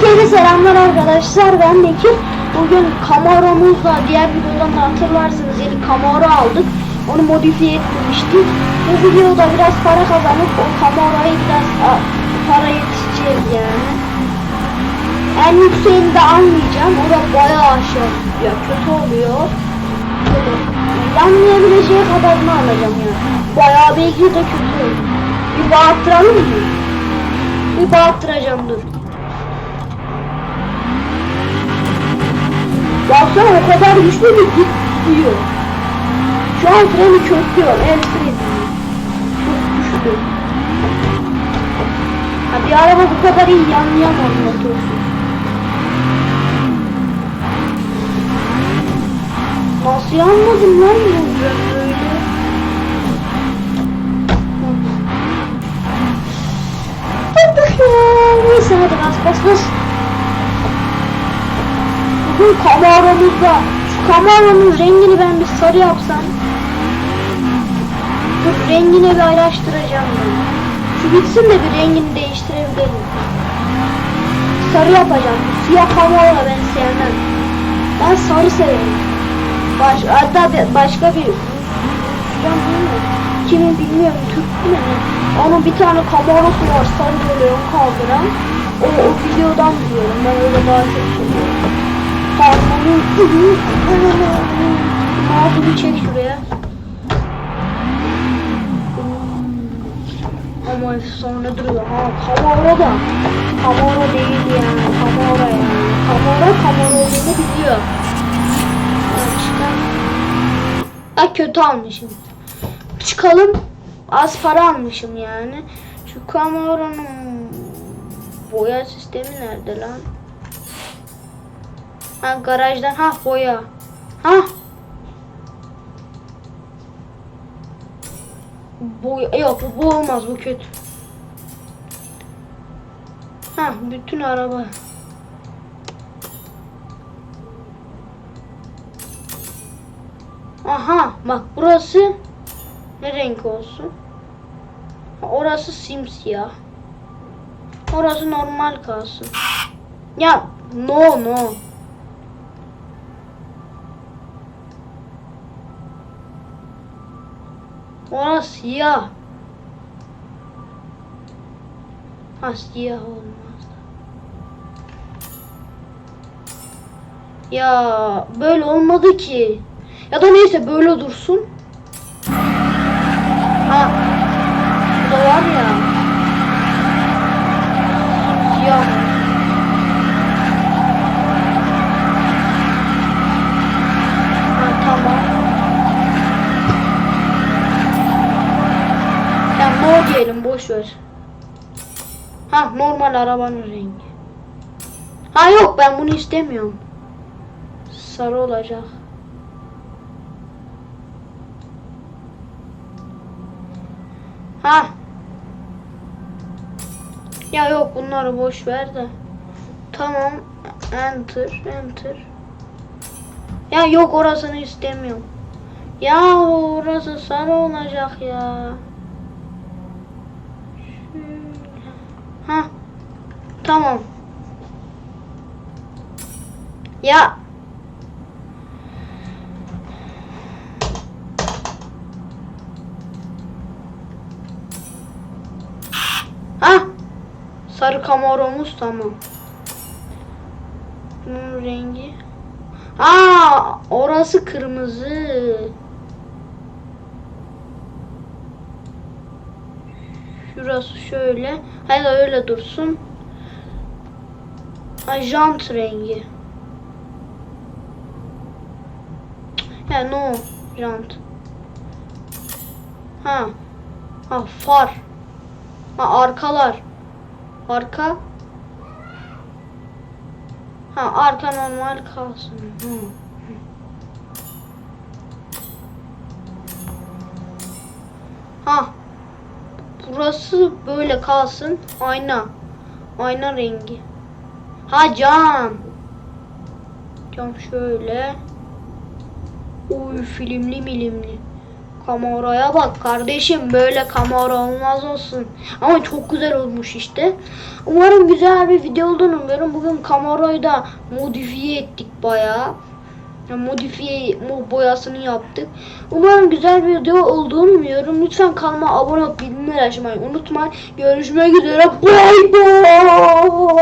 Herkese selamlar arkadaşlar ben Bekir. Bugün Camaro'muzla diğer videodan da hatırlarsınız yeni Camaro aldık. Onu modifiye etmiştik. Bu videoda biraz para kazanıp o Camaro'ya biraz para yetişeceğiz yani. En yükseğini de almayacağım. O da bayağı aşağı ya kötü oluyor. Yanmayabileceği kadarını alacağım ya. Bayağı belki de kötü. Bir bağırttıralım mı? Bir bağırttıracağım dur. Baksana o kadar güçlü bir git diyor. Şu an freni köklüyor. El freni. Çok güçlü. Ha, bir araba bu kadar iyi yanlayamaz motorsuz. Nasıl yanmadım lan bu böyle? Tık ya. Neyse hadi bas bas bas. Bugün Camaro'muzda şu Camaro'nun rengini ben bir sarı yapsam. Dur rengini bir araştıracağım ben. Şu bitsin de bir rengini değiştirebilirim. Sarı yapacağım. Siyah Camaro ben sevmem. Ben sarı severim. Baş, hatta başka bir. Kimin bilmiyorum Türk mü? Onun bir tane kamerası var sarı böyle kaldıran. O, o videodan biliyorum. Ben öyle daha çok. Mouse'u bir çek şuraya. Ama efsane duruyor. Ha Camaro da. Camaro değil yani. Camaro yani. Camaro Camaro olduğunu biliyor. Ha kötü almışım. Çıkalım. Az para almışım yani. Şu Camaro'nun boya sistemi nerede lan? Ha garajdan ha boya. Ha. Boya yok bu olmaz bu kötü. Ha bütün araba. Aha bak burası ne renk olsun? Orası simsiyah. Orası normal kalsın. Ya no no. Orası siyah. Ha siyah olmaz. Ya böyle olmadı ki. Ya da neyse böyle dursun. Ha. Bu da var ya. Siyah. Ha tamam. Ya mor diyelim boş ver. Ha normal arabanın rengi. Ha yok ben bunu istemiyorum. Sarı olacak. Ha. Ya yok bunları boş ver de. Tamam. Enter, enter. Ya yok orasını istemiyorum. Ya orası sarı olacak ya. Ha. Tamam. Ya Ha? Sarı kamaromuz tamam. Bunun rengi. Aa, orası kırmızı. Şurası şöyle. Hadi öyle dursun. Ha, rengi. Ya no jant. Ha. Ha far. Ha arkalar. Arka. Ha arka normal kalsın. Hı. Ha. Burası böyle kalsın. Ayna. Ayna rengi. Ha cam. Cam şöyle. Uy filmli milimli. Camoro'ya bak kardeşim böyle Camaro olmaz olsun. Ama çok güzel olmuş işte. Umarım güzel bir video olduğunu umuyorum. Bugün Camaro'yu da modifiye ettik bayağı. Modifiye mo- boyasını yaptık. Umarım güzel bir video olduğunu umuyorum. Lütfen kanalıma abone olup bildirimleri açmayı unutmayın. Görüşmek üzere. Bye bye.